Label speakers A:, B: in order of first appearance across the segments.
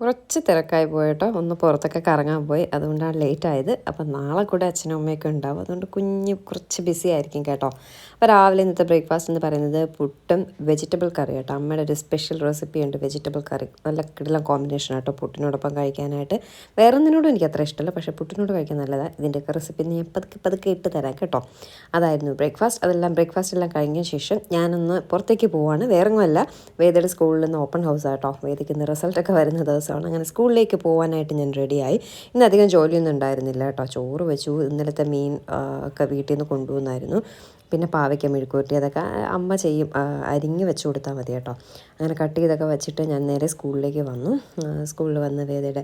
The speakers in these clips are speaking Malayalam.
A: കുറച്ച് തിരക്കായി പോയിട്ടോ. ഒന്ന് പുറത്തൊക്കെ കറങ്ങാൻ പോയി. അതുകൊണ്ടാണ് ലേറ്റ് ആയത്. അപ്പം നാളെ കൂടെ അച്ഛനും അമ്മയൊക്കെ ഉണ്ടാവും. അതുകൊണ്ട് കുഞ്ഞ് കുറച്ച് ബിസി ആയിരിക്കും കേട്ടോ. അപ്പോൾ രാവിലെ ഇന്നത്തെ ബ്രേക്ക്ഫാസ്റ്റ് എന്ന് പറയുന്നത് പുട്ടും വെജിറ്റബിൾ കറി കേട്ടോ. അമ്മയുടെ ഒരു സ്പെഷ്യൽ റെസിപ്പി ഉണ്ട് വെജിറ്റബിൾ കറി നല്ല കിടിലം കോമ്പിനേഷൻ കേട്ടോ പുട്ടിനോടൊപ്പം കഴിക്കാനായിട്ട്. വേറെ ഒന്നിനോടും എനിക്ക് അത്ര ഇഷ്ടമല്ല. പക്ഷേ പുട്ടിനോട് കഴിക്കാൻ നല്ലതാണ് ഇതിന്റെയൊക്കെ റെസിപ്പി ഞാൻ പതുക്കെ പതുക്കെ ഇട്ട് തരാം കേട്ടോ. അതായിരുന്നു ബ്രേക്ക്ഫാസ്റ്റ് അതെല്ലാം ബ്രേക്ക്ഫാസ്റ്റ് എല്ലാം കഴിഞ്ഞ ശേഷം ഞാനൊന്ന് പുറത്തേക്ക് പോവാണ്. ഒന്നുമല്ല വേദയുടെ സ്കൂളിൽ നിന്ന് ഓപ്പൺ ഹൗസ് ആട്ടോ. വേദയ്ക്ക് ഇന്ന് റിസൾട്ടൊക്കെ വരുന്ന ദിവസമാണ് അങ്ങനെ സ്കൂളിലേക്ക് പോകാനായിട്ട് ഞാൻ റെഡിയായി. ഇന്ന് അധികം ജോലിയൊന്നും ഉണ്ടായിരുന്നില്ല കേട്ടോ. ചോറ് വെച്ചു. ഇന്നലത്തെ മീൻ ഒക്കെ വീട്ടിൽ നിന്ന് കൊണ്ടുവന്നായിരുന്നു. പിന്നെ പാവയ്ക്ക മെഴുക്കുവരട്ടി അതൊക്കെ അമ്മ ചെയ്യും. അരിഞ്ഞ് വെച്ച് കൊടുത്താൽ മതി കേട്ടോ. അങ്ങനെ കട്ട് ചെയ്തൊക്കെ വെച്ചിട്ട് ഞാൻ നേരെ സ്കൂളിലേക്ക് വന്നു. സ്കൂളിൽ വന്ന് വേദയുടെ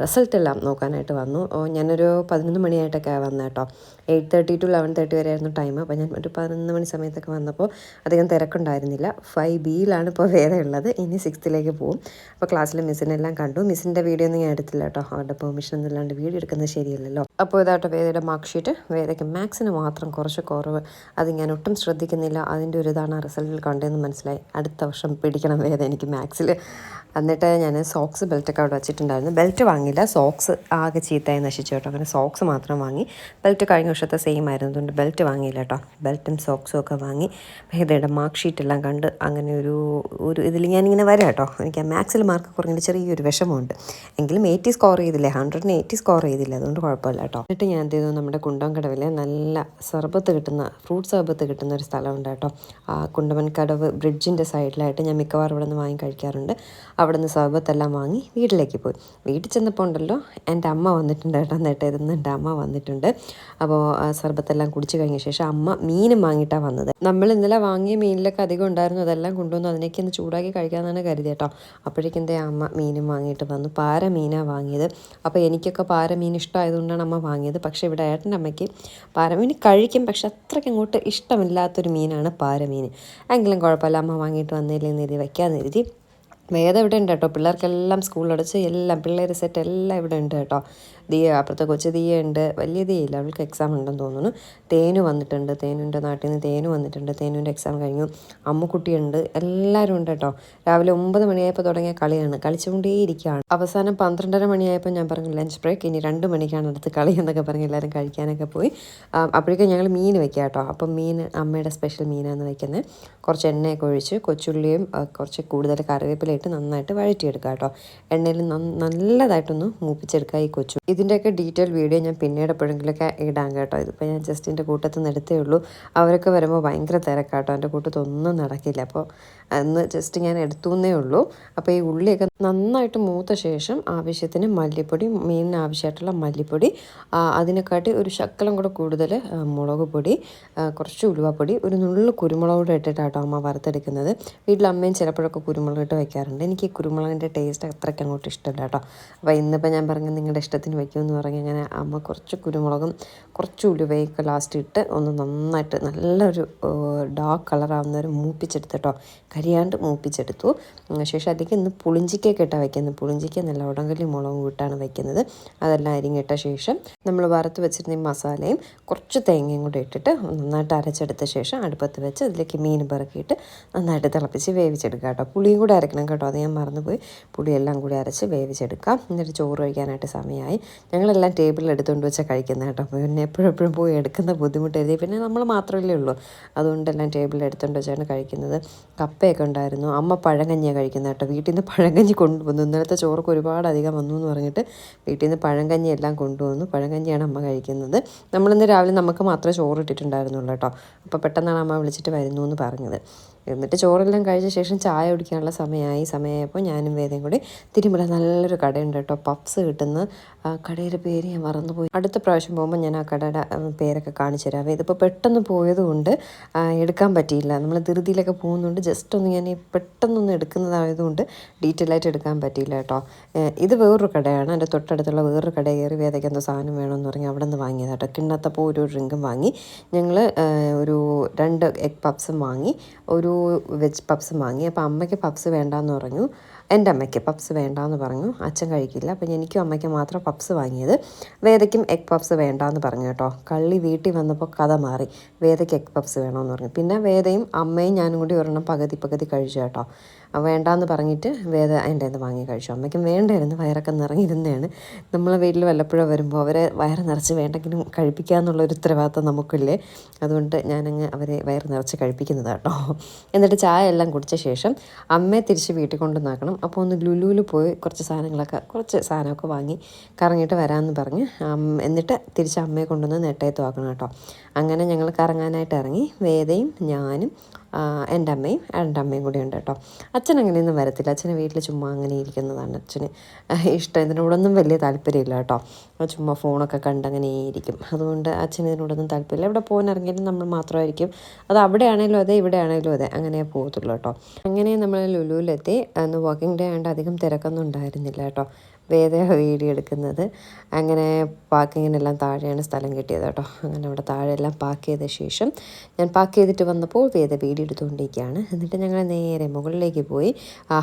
A: റിസൾട്ട് എല്ലാം നോക്കാനായിട്ട് വന്നു. ഞാനൊരു പതിനൊന്ന് മണിയായിട്ടൊക്കെ വന്നു കേട്ടോ. Eight thirty to eleven thirty വരെ ആയിരുന്നു ടൈം അപ്പോൾ ഞാൻ ഒരു പതിനൊന്ന് മണി സമയത്തൊക്കെ വന്നപ്പോൾ അധികം തിരക്കുണ്ടായിരുന്നില്ല. ഫൈവ് ബിയിലാണ് ഇപ്പോൾ വേദ ഉള്ളത്. ഇനി സിക്സ്ത്തിലേക്ക് പോകും അപ്പോൾ ക്ലാസ്സിൽ മിസ്സിനെല്ലാം കണ്ടു. മിസ്സിന്റെ വീഡിയോ ഒന്നും ഞാൻ എടുത്തില്ല കേട്ടോ. അവരുടെ പെർമിഷൻ ഒന്നും ഇല്ലാണ്ട് വീഡിയോ എടുക്കുന്നത് ശരിയല്ലല്ലോ. അപ്പോൾ ഇതാട്ടോ വേദയുടെ മാർക്ക് ഷീറ്റ് വേദയ്ക്ക് മാത്സിന് മാത്രം കുറച്ച് കുറവ്. അത് ഞാൻ ഒട്ടും ശ്രദ്ധിക്കുന്നില്ല. അതിന്റെ ഒരു ഇതാണ് റിസൾട്ടിൽ കണ്ടതെന്ന് മനസ്സിലായി. അടുത്ത വർഷം പിടിക്കണം വേദ എനിക്ക് മാത്സിൽ. എന്നിട്ട് ഞാൻ സോക്സ് ബെൽറ്റൊക്കെ അവിടെ വെച്ചിട്ടുണ്ടായിരുന്നു. ബെൽറ്റ് വാങ്ങിയില്ല. സോക്സ് ആകെ ചീത്തയായി നശിച്ചു കേട്ടോ. അങ്ങനെ സോക്സ് മാത്രം വാങ്ങി. ബെൽറ്റ് കഴിഞ്ഞ വർഷത്തെ സെയിം ആയിരുന്നു. അതുകൊണ്ട് ബെൽറ്റ് വാങ്ങിയില്ല കേട്ടോ. ബെൽറ്റും സോക്സും ഒക്കെ വാങ്ങി. വേദയുടെ മാർക്ക് ഷീറ്റെല്ലാം കണ്ട് അങ്ങനെ ഒരു ഒരു ഇതിൽ ഞാനിങ്ങനെ വരാം കേട്ടോ. എനിക്ക് ആ മാത്സിൽ മാർക്ക് കുറഞ്ഞിട്ട് ചെറിയൊരു വിഷമമുണ്ട്. എങ്കിലും എയ്റ്റി സ്കോർ ചെയ്തില്ലേ? ഹൺഡ്രഡിന് എയ്റ്റി സ്കോർ ചെയ്തില്ല? അതുകൊണ്ട് കുഴപ്പമില്ല കേട്ടോ. എന്നിട്ട് ഞാൻ എന്ത് ചെയ്തു? നമ്മുടെ കുണ്ടംകടവിൽ നല്ല സർബത്ത് കിട്ടുന്ന സർബത്ത് കിട്ടുന്ന ഒരു സ്ഥലമുണ്ട് കേട്ടോ. ആ കുണ്ടമൻ കടവ് ബ്രിഡ്ജിന്റെ സൈഡിലായിട്ട് ഞാൻ മിക്കവാറും ഇവിടെ നിന്ന് വാങ്ങി കഴിക്കാറുണ്ട്. അവിടെ നിന്ന് സർബത്തെല്ലാം വാങ്ങി വീട്ടിലേക്ക് പോയി. വീട്ടിൽ ചെന്നപ്പോൾ ഉണ്ടല്ലോ എന്റെ അമ്മ വന്നിട്ടുണ്ട് കേട്ടോ. നേട്ടം ഇരുന്ന് എന്റെ അമ്മ വന്നിട്ടുണ്ട്. അപ്പോൾ സർബത്തെല്ലാം കുടിച്ചു കഴിഞ്ഞ ശേഷം അമ്മ മീനും വാങ്ങിയിട്ടാണ് വന്നത്. നമ്മൾ ഇന്നലെ വാങ്ങിയ മീനിലൊക്കെ അധികം ഉണ്ടായിരുന്നു. അതെല്ലാം കൊണ്ടുവന്നു അതിനൊക്കെ ഒന്ന് ചൂടാക്കി കഴിക്കാമെന്നാണ് കരുതി കേട്ടോ. അപ്പോഴേക്കും എന്റെ അമ്മ മീനും വാങ്ങിയിട്ട് വന്നു. പാര മീനാണ് വാങ്ങിയത്. അപ്പോൾ എനിക്കൊക്കെ പാര മീൻ ഇഷ്ടമായതുകൊണ്ടാണ് അമ്മ വാങ്ങിയത്. പക്ഷേ ഇവിടെ ഏട്ടന്റെ അമ്മയ്ക്ക് പാര മീൻ കഴിക്കും പക്ഷെ അത്രയ്ക്ക് അങ്ങോട്ട് ഇഷ്ടമില്ലാത്തൊരു മീനാണ് പാരമീൻ. എങ്കിലും കുഴപ്പമില്ല അമ്മ വാങ്ങിയിട്ട് വന്നില്ലെന്ന് എഴുതി വയ്ക്കാമെന്ന് എഴുതി വേദം ഇവിടെ ഉണ്ട് കേട്ടോ. പിള്ളേർക്കെല്ലാം സ്കൂളടച്ച് എല്ലാം പിള്ളേർ സെറ്റ് എല്ലാം ഇവിടെ ഉണ്ട് കേട്ടോ. ദിയ അപ്പുറത്തെ കൊച്ചു ദിയ ഉണ്ട് വലിയ ദിയയില്ല. അവൾക്ക് എക്സാം ഉണ്ടെന്ന് തോന്നുന്നു. തേനു വന്നിട്ടുണ്ട്. തേനുന്റെ നാട്ടിൽ നിന്ന് തേനു വന്നിട്ടുണ്ട്. തേനുവിന്റെ എക്സാം കഴിഞ്ഞു. അമ്മുക്കുട്ടിയുണ്ട്. എല്ലാവരും ഉണ്ട് കേട്ടോ. രാവിലെ ഒമ്പത് മണിയായപ്പോൾ തുടങ്ങിയ കളിയാണ്. കളിച്ചുകൊണ്ടേയിരിക്കുകയാണ്. അവസാനം പന്ത്രണ്ടര മണിയായപ്പോൾ ഞാൻ പറഞ്ഞു ലഞ്ച് ബ്രേക്ക് ഇനി രണ്ട് മണിക്കാണ് അടുത്ത് കളി എന്നൊക്കെ പറഞ്ഞ് എല്ലാവരും കഴിക്കാനൊക്കെ പോയി. അപ്പോഴേക്കും ഞങ്ങൾ മീൻ വെക്കുക കേട്ടോ. അപ്പം മീൻ അമ്മയുടെ സ്പെഷ്യൽ മീനാണ് വെക്കുന്നത്. കുറച്ച് എണ്ണയൊക്കെ ഒഴിച്ച് കൊച്ചുള്ളിയും കുറച്ച് കൂടുതൽ കറിവേപ്പിലയിട്ട് നന്നായിട്ട് വഴറ്റിയെടുക്കുക കേട്ടോ. എണ്ണയിൽ നല്ലതായിട്ടൊന്ന് മൂപ്പിച്ചെടുക്കുക ഈ കൊച്ചു. ഇതിന്റെയൊക്കെ ഡീറ്റെയിൽ വീഡിയോ ഞാൻ പിന്നീട് എപ്പോഴെങ്കിലുമൊക്കെ ഇടാം കേട്ടോ. ഇതിപ്പോൾ ഞാൻ ജസ്റ്റ് എന്റെ കൂട്ടത്തിൽ നിന്ന് ഉള്ളൂ. അവരൊക്കെ വരുമ്പോൾ ഭയങ്കര തിരക്കാട്ടോ. എന്റെ കൂട്ടത്തൊന്നും നടക്കില്ല. അപ്പോൾ അന്ന് ജസ്റ്റ് ഞാൻ എടുത്തു എന്നേ ഉള്ളൂ. അപ്പോൾ ഈ ഉള്ളിയൊക്കെ നന്നായിട്ട് മൂത്ത ശേഷം ആവശ്യത്തിന് മല്ലിപ്പൊടി മീനിന് ആവശ്യമായിട്ടുള്ള മല്ലിപ്പൊടി അതിനെക്കാട്ടി ഒരു ശക്കലം കൂടെ കൂടുതൽ മുളക് പൊടി കുറച്ച് ഉലുവാപ്പൊടി ഒരു നുള്ളു കുരുമുളക് കൂടെ ഇട്ടിട്ടാട്ടോ അമ്മ വറുത്തെടുക്കുന്നത്. വീട്ടിൽ അമ്മയും ചിലപ്പോഴൊക്കെ കുരുമുളക് ഇട്ട് വയ്ക്കാറുണ്ട് എനിക്ക് ഈ കുരുമുളകിന്റെ ടേസ്റ്റ് അത്രയ്ക്ക് അങ്ങോട്ട് ഇഷ്ടമില്ല കേട്ടോ. അപ്പോൾ ഇന്നിപ്പോൾ ഞാൻ പറഞ്ഞത് നിങ്ങളുടെ ഇഷ്ടത്തിന് വെക്കുമെന്ന് പറഞ്ഞ് അങ്ങനെ അമ്മ കുറച്ച് കുരുമുളകും കുറച്ച് ഉലുവയൊക്കെ ലാസ്റ്റ് ഇട്ട് ഒന്ന് നന്നായിട്ട് നല്ലൊരു ഡാർക്ക് കളറാവുന്ന ഒരു മൂപ്പിച്ചെടുത്തിട്ടോ കരിയാണ്ട് മൂപ്പിച്ചെടുത്തു. ശേഷം അതിലേക്ക് ഇന്ന് പുളിഞ്ചിക്കൊക്കെ ഇട്ടാണ് വയ്ക്കുന്നത് പുളിഞ്ചിക്ക നല്ല ഉടങ്കല്ലി മുളകും ഇട്ടാണ് വയ്ക്കുന്നത് അതെല്ലാം അരിഞ്ഞിട്ട ശേഷം നമ്മൾ വറുത്ത് വെച്ചിരുന്ന മസാലയും കുറച്ച് തേങ്ങയും കൂടെ ഇട്ടിട്ട് നന്നായിട്ട് അരച്ചെടുത്ത ശേഷം അടുപ്പത്ത് വെച്ച് അതിലേക്ക് മീൻ പെറുക്കിയിട്ട് നന്നായിട്ട് തിളപ്പിച്ച് വേവിച്ചെടുക്കുക കേട്ടോ പുളിയും കൂടെ അരക്കണം കേട്ടോ. അത് ഞാൻ മറന്നുപോയി. പുളിയെല്ലാം കൂടി അരച്ച് വേവിച്ചെടുക്കാം. എന്നിട്ട് ചോറ് കഴിക്കാനായിട്ട് സമയമായി ഞങ്ങളെല്ലാം ടേബിളിൽ എടുത്തുകൊണ്ട് വെച്ചാൽ കഴിക്കുന്നത് കേട്ടോ. പിന്നെ എപ്പോഴും എപ്പോഴും പോയി എടുക്കുന്ന ബുദ്ധിമുട്ട് എഴുതി. പിന്നെ നമ്മൾ മാത്രമല്ലേ ഉള്ളൂ. അതുകൊണ്ടെല്ലാം ടേബിളിൽ എടുത്തുകൊണ്ട് വെച്ചാണ് കഴിക്കുന്നത്. കപ്പയൊക്കെ ഉണ്ടായിരുന്നു. അമ്മ പഴങ്കഞ്ഞിയാണ് കഴിക്കുന്നത് കേട്ടോ. വീട്ടിൽ നിന്ന് പഴങ്കഞ്ഞി കൊണ്ടുവന്നു. ഇന്നലത്തെ ചോറൊക്കെ ഒരുപാട് അധികം വന്നു എന്ന് പറഞ്ഞിട്ട് വീട്ടിൽ നിന്ന് പഴങ്കഞ്ഞി എല്ലാം കൊണ്ടുവന്നു. പഴങ്കഞ്ഞിയാണ് അമ്മ കഴിക്കുന്നത്. നമ്മളിന്ന് രാവിലെ നമുക്ക് മാത്രമേ ചോറ് ഇട്ടിട്ടുണ്ടായിരുന്നുള്ളൂ കേട്ടോ. അപ്പോൾ പെട്ടെന്നാണ് അമ്മ വിളിച്ചിട്ട് വരുന്നു എന്ന് പറഞ്ഞത്. എന്നിട്ട് ചോറെല്ലാം കഴിച്ച ശേഷം ചായ കുടിക്കാനുള്ള സമയമായി. സമയമായപ്പോൾ ഞാനും വേദയും കൂടി തിരുമല നല്ലൊരു കടയുണ്ട് കേട്ടോ. പപ്സ് കിട്ടുന്ന ആ കടയുടെ പേര് ഞാൻ മറന്നുപോയി. അടുത്ത പ്രാവശ്യം പോകുമ്പോൾ ഞാൻ ആ കടയുടെ പേരൊക്കെ കാണിച്ചു തരാം. ഇതിപ്പോൾ പെട്ടെന്ന് പോയതുകൊണ്ട് എടുക്കാൻ പറ്റിയില്ല. നമ്മൾ ധൃതിയിലൊക്കെ പോകുന്നതുകൊണ്ട് ജസ്റ്റ് ഒന്ന് ഞാൻ പെട്ടെന്നൊന്ന് എടുക്കുന്നതായതുകൊണ്ട് ഡീറ്റെയിൽ ആയിട്ട് എടുക്കാൻ പറ്റിയില്ല കേട്ടോ. ഇത് വേറൊരു കടയാണ്. എന്റെ തൊട്ടടുത്തുള്ള വേറൊരു കട കയറി വേദയ്ക്ക് എന്തോ സാധനം വേണമെന്ന് പറഞ്ഞ് അവിടെ നിന്ന് വാങ്ങിയത് കേട്ടോ. കിണ്ണത്തപ്പോൾ ഒരു ഡ്രിങ്കും വാങ്ങി. ഞങ്ങൾ ഒരു രണ്ട് എഗ് പപ്സും വാങ്ങി. ഒരു വെജ് പപ്സ് വാങ്ങി അപ്പോൾ അമ്മയ്ക്ക് പപ്സ് വേണ്ടാന്ന് പറഞ്ഞു. എന്റെ അമ്മയ്ക്ക് പപ്സ് വേണ്ടാന്ന് പറഞ്ഞു. അച്ഛൻ കഴിക്കില്ല. അപ്പം എനിക്കും അമ്മയ്ക്ക് മാത്രം പപ്സ് വാങ്ങിയത്. വേദയ്ക്കും എഗ് പപ്സ് വേണ്ടാന്ന് പറഞ്ഞു കേട്ടോ. കള്ളി വീട്ടിൽ വന്നപ്പോൾ കഥ മാറി. വേദയ്ക്ക് എഗ് പപ്സ് വേണമെന്ന് പറഞ്ഞു. പിന്നെ വേദയും അമ്മയും ഞാനും കൂടി ഒരെണ്ണം പകുതി പകുതി കഴിച്ചു കേട്ടോ. വേണ്ടാന്ന് പറഞ്ഞിട്ട് വേദ എന്റെ നിന്ന് വാങ്ങി കഴിച്ചു. അമ്മയ്ക്കും വേണ്ടായിരുന്നു വയറൊക്കെ നിറഞ്ഞിരുന്നതാണ്. നമ്മളെ വീട്ടിൽ വല്ലപ്പോഴും വരുമ്പോൾ അവരെ വയറ് നിറച്ച് വേണ്ടെങ്കിലും കഴിപ്പിക്കുക എന്നുള്ളൊരു ഉത്തരവാദിത്തം നമുക്കില്ലേ? അതുകൊണ്ട് ഞാനങ്ങ് അവരെ വയറ് നിറച്ച് കഴിപ്പിക്കുന്നത് കേട്ടോ. എന്നിട്ട് ചായ എല്ലാം കുടിച്ച ശേഷം അമ്മയെ തിരിച്ച് വീട്ടിൽ കൊണ്ടുവന്നാക്കണം. അപ്പോൾ ഒന്ന് ലുലുവിൽ പോയി കുറച്ച് സാധനങ്ങളൊക്കെ കുറച്ച് സാധനമൊക്കെ വാങ്ങി കറങ്ങിയിട്ട് വരാമെന്ന് പറഞ്ഞ് എന്നിട്ട് തിരിച്ച് അമ്മയെ കൊണ്ടുവന്ന് നെട്ടയത്ത് ആക്കണം കേട്ടോ. അങ്ങനെ ഞങ്ങൾ കറങ്ങാനായിട്ട് ഇറങ്ങി. വേദയും ഞാനും എന്റെ അമ്മയും എന്റെ അമ്മയും കൂടി ഉണ്ട് കേട്ടോ. അച്ഛൻ അങ്ങനെയൊന്നും വരത്തില്ല. അച്ഛന് വീട്ടിൽ ചുമ്മാ അങ്ങനെ ഇരിക്കുന്നതാണ് അച്ഛന്. ഇഷ്ടം. ഇതിനോടൊന്നും വലിയ താല്പര്യമില്ല കേട്ടോ. ചുമ്മാ ഫോണൊക്കെ കണ്ട് അങ്ങനെ ഇരിക്കും. അതുകൊണ്ട് അച്ഛൻ ഇതിനോടൊന്നും താല്പര്യമില്ല. ഇവിടെ പോകാൻ ഇറങ്ങിയാലും നമ്മൾ മാത്രമായിരിക്കും. അത് അവിടെ ആണെങ്കിലും അതെ ഇവിടെ ആണെങ്കിലും അതെ. അങ്ങനെ പോകത്തുള്ളൂ കേട്ടോ. അങ്ങനെ നമ്മൾ ലുലുവിലെത്തി. അന്ന് വാക്കിംഗ് ഡേ ആയതുകൊണ്ട് അധികം തിരക്കൊന്നും ഉണ്ടായിരുന്നില്ല കേട്ടോ. വേദ വീഡിയോ എടുക്കുന്നത്. അങ്ങനെ പാക്കിങ്ങിനെല്ലാം താഴെയാണ് സ്ഥലം കിട്ടിയത് കേട്ടോ. അങ്ങനെ അവിടെ താഴെയെല്ലാം പാക്ക് ചെയ്ത ശേഷം ഞാൻ പാക്ക് ചെയ്തിട്ട് വന്നപ്പോൾ വേദ വീഡിയോ എടുത്തുകൊണ്ടിരിക്കുകയാണ്. എന്നിട്ട് ഞങ്ങൾ നേരെ മുകളിലേക്ക് പോയി.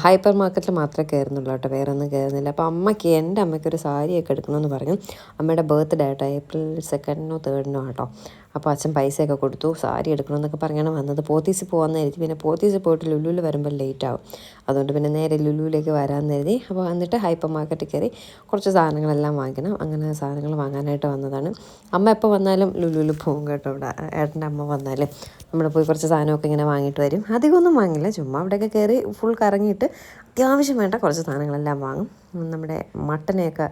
A: ഹൈപ്പർ മാർക്കറ്റിൽ മാത്രമേ കയറുന്നുള്ളൂ കേട്ടോ. വേറെ ഒന്നും കയറുന്നില്ല. അപ്പോൾ അമ്മയ്ക്ക് എന്റെ അമ്മയ്ക്ക് ഒരു സാരിയൊക്കെ എടുക്കണമെന്ന് പറഞ്ഞു. അമ്മയുടെ ബർത്ത്ഡേ ആട്ടോ. ഏപ്രിൽ സെക്കൻഡിനോ തേർഡിനോ ആട്ടോ. അപ്പോൾ അച്ഛൻ പൈസയൊക്കെ കൊടുത്തു സാരി എടുക്കണമെന്നൊക്കെ പറഞ്ഞാണ് വന്നത്. പോത്തീസിൽ പോകാമെന്ന് കരുതി. പിന്നെ പോത്തീസിൽ പോയിട്ട് ലുലുവിൽ വരുമ്പോൾ ലേറ്റ് ആവും. അതുകൊണ്ട് പിന്നെ നേരെ ലുലുവിലേക്ക് വരാമെന്ന് കരുതി. അപ്പോൾ എന്നിട്ട് ഹൈപ്പർ മാർക്കറ്റിൽ കയറി കുറച്ച് സാധനങ്ങളെല്ലാം വാങ്ങിക്കണം. അങ്ങനെ സാധനങ്ങൾ വാങ്ങാനായിട്ട് വന്നതാണ്. അമ്മ എപ്പോൾ വന്നാലും ലുലുവിൽ പോകും കേട്ടോ ഇവിടെ. ഏട്ടന്റെ അമ്മ വന്നാൽ നമ്മൾ പോയി കുറച്ച് സാധനമൊക്കെ ഇങ്ങനെ വാങ്ങിയിട്ട് വരും. അധികമൊന്നും വാങ്ങില്ല. ചുമ്മാ അവിടെയൊക്കെ കയറി ഫുൾ കറങ്ങിയിട്ട് അത്യാവശ്യം വേണ്ട കുറച്ച് സാധനങ്ങളെല്ലാം വാങ്ങും. നമ്മുടെ മട്ടനെയൊക്കെ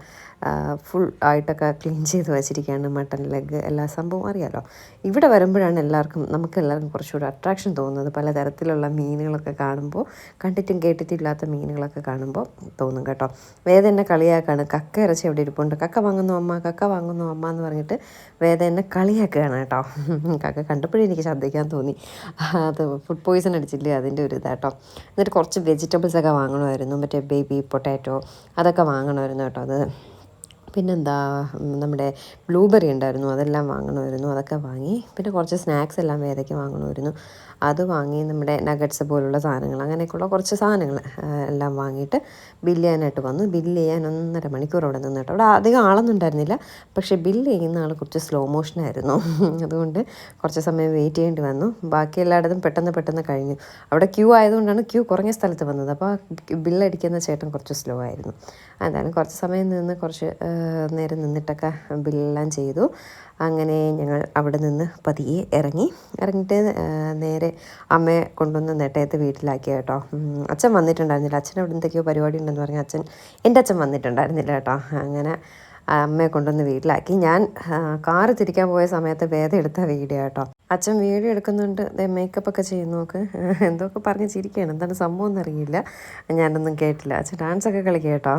A: ഫുൾ ആയിട്ടൊക്കെ ക്ലീൻ ചെയ്ത് വെച്ചിരിക്കുകയാണ് മട്ടൻ ലെഗ് എല്ലാ സംഭവം അറിയാലോ? ഇവിടെ വരുമ്പോഴാണ് എല്ലാവർക്കും നമുക്ക് എല്ലാവർക്കും കുറച്ചുകൂടി അട്രാക്ഷൻ തോന്നുന്നത്. പലതരത്തിലുള്ള മീനുകളൊക്കെ കാണുമ്പോൾ കണ്ടിട്ടും കേട്ടിട്ടില്ലാത്ത മീനുകളൊക്കെ കാണുമ്പോൾ തോന്നും കേട്ടോ. വേദ എന്നെ കളിയാക്കാണ്. കക്ക ഇറച്ചി എവിടെ ഇരിപ്പുണ്ട്? കക്ക വാങ്ങുന്നു അമ്മ? കക്ക വാങ്ങുന്നു അമ്മ എന്ന് പറഞ്ഞിട്ട് വേദ എന്നെ കളിയാക്കുകയാണ് കേട്ടോ. കക്ക കണ്ടപ്പോഴേ എനിക്ക് ശ്രദ്ധിക്കാൻ തോന്നി. അത് ഫുഡ് പോയിസൺ അടിച്ചില്ലേ? അതിന്റെ ഒരു ഇതാട്ടോ എന്നിട്ട് കുറച്ച് വെജിറ്റബിൾസ് ഒക്കെ വാങ്ങണമായിരുന്നു. മറ്റേ ബേബി പൊട്ടാറ്റോ അതൊക്കെ വാങ്ങണമായിരുന്നു കേട്ടോ അത്. പിന്നെന്താ നമ്മുടെ ബ്ലൂബെറി ഉണ്ടായിരുന്നു അതെല്ലാം വാങ്ങണമായിരുന്നു അതൊക്കെ വാങ്ങി. പിന്നെ കുറച്ച് സ്നാക്സ് എല്ലാം വേദയ്ക്ക് വാങ്ങണമായിരുന്നു അത് വാങ്ങി നമ്മുടെ നഗറ്റ്സ് പോലുള്ള സാധനങ്ങൾ അങ്ങനെയൊക്കെയുള്ള കുറച്ച് സാധനങ്ങൾ എല്ലാം വാങ്ങിയിട്ട് ബില്ല് ചെയ്യാനായിട്ട് വന്നു. ബില്ല് ചെയ്യാൻ ഒന്നര മണിക്കൂർ അവിടെ നിന്നിട്ട് അവിടെ അധികം ആളൊന്നും ഉണ്ടായിരുന്നില്ല പക്ഷേ ബില്ല് ചെയ്യുന്ന ആൾ കുറച്ച് സ്ലോ മോഷനായിരുന്നു അതുകൊണ്ട് കുറച്ച് സമയം വെയിറ്റ് ചെയ്യേണ്ടി വന്നു. ബാക്കി എല്ലായിടത്തും പെട്ടെന്ന് പെട്ടെന്ന് കഴിഞ്ഞു. അവിടെ ക്യൂ ആയതുകൊണ്ടാണ് ക്യൂ കുറഞ്ഞ സ്ഥലത്ത് വന്നത്. അപ്പോൾ ബില്ലടിക്കുന്ന ചേട്ടൻ കുറച്ച് സ്ലോ ആയിരുന്നു. എന്തായാലും കുറച്ച് സമയം നിന്ന് കുറച്ച് നേരം നിന്നിട്ടൊക്കെ ബില്ലെല്ലാം ചെയ്തു. അങ്ങനെ ഞങ്ങൾ അവിടെ നിന്ന് പതിയെ ഇറങ്ങി. ഇറങ്ങിയിട്ട് നേരെ അമ്മയെ കൊണ്ടുവന്ന് നെട്ടയത്ത് വീട്ടിലാക്കിയ കേട്ടോ. അച്ഛൻ വന്നിട്ടുണ്ടായിരുന്നില്ല. അച്ഛൻ അവിടെ എന്തൊക്കെയോ പരിപാടി ഉണ്ടെന്ന് പറഞ്ഞാൽ അച്ഛൻ എന്റെ അച്ഛൻ വന്നിട്ടുണ്ടായിരുന്നില്ല കേട്ടോ. അങ്ങനെ അമ്മയെ കൊണ്ടുവന്ന് വീട്ടിലാക്കി. ഞാൻ കാറ് തിരിക്കാൻ പോയ സമയത്ത് വേദ എടുത്ത വീഡിയോ കേട്ടോ. അച്ഛൻ വീഡിയോ എടുക്കുന്നുണ്ട്. മേക്കപ്പ് ഒക്കെ ചെയ്യുന്നു നോക്ക്. എന്തൊക്കെ പറഞ്ഞ് ചിരിക്കുകയാണ്. എന്താണ് സംഭവം എന്നറിയില്ല. ഞാനൊന്നും കേട്ടില്ല. അച്ഛൻ ഡാൻസ് ഒക്കെ കേട്ടോ.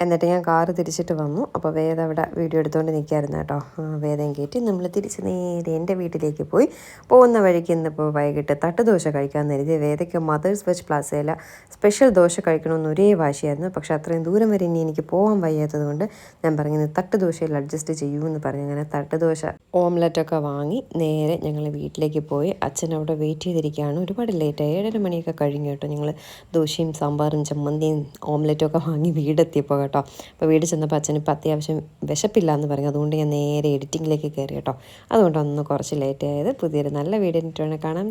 A: എന്നിട്ട് ഞാൻ കാറ് തിരിച്ചിട്ട് വന്നു. അപ്പോൾ വേദ അവിടെ വീഡിയോ എടുത്തുകൊണ്ട് നിൽക്കായിരുന്നു കേട്ടോ. വേദം കയറ്റി നമ്മൾ തിരിച്ച് നേരെ എന്റെ വീട്ടിലേക്ക് പോയി. പോകുന്ന വഴിക്ക് ഇന്നിപ്പോൾ വൈകിട്ട് തട്ടുദോശ കഴിക്കാൻ കരുതി. വേദയ്ക്ക് മദേഴ്സ് വെച്ച് പ്ലാസയില സ്പെഷ്യൽ ദോശ കഴിക്കണമെന്ന് ഒരേ വാശിയായിരുന്നു. പക്ഷേ അത്രയും ദൂരം വരെ ഇനി എനിക്ക് പോകാൻ വയ്യാത്തതുകൊണ്ട് ഞാൻ പറഞ്ഞത് തട്ടുദോശയിൽ അഡ്ജസ്റ്റ് ചെയ്യൂ എന്ന് പറഞ്ഞു. അങ്ങനെ തട്ടുദോശ ഓംലെറ്റൊക്കെ വാങ്ങി നേരെ ഞങ്ങൾ വീട്ടിലേക്ക് പോയി. അച്ഛൻ അവിടെ വെയിറ്റ് ചെയ്തിരിക്കുകയാണ്. ഒരുപാട് ലേറ്റ് ഏഴര മണിയൊക്കെ കഴിഞ്ഞു കേട്ടോ ഞങ്ങൾ ദോശയും സാമ്പാറും ചമ്മന്തിയും ഓംലെറ്റും ഒക്കെ വാങ്ങി വീടെത്തിയപ്പോൾ കേട്ടോ. അപ്പോൾ വീട് ചെന്നപ്പോൾ അച്ഛന് ഇപ്പം അത്യാവശ്യം വിശപ്പില്ല എന്ന് പറഞ്ഞു. അതുകൊണ്ട് ഞാൻ നേരെ എഡിറ്റിങ്ങിലേക്ക് കയറി കേട്ടോ. അതുകൊണ്ടൊന്ന് കുറച്ച് ലേറ്റ് ആയത്. പുതിയൊരു നല്ല വീഡിയോ കാണാം.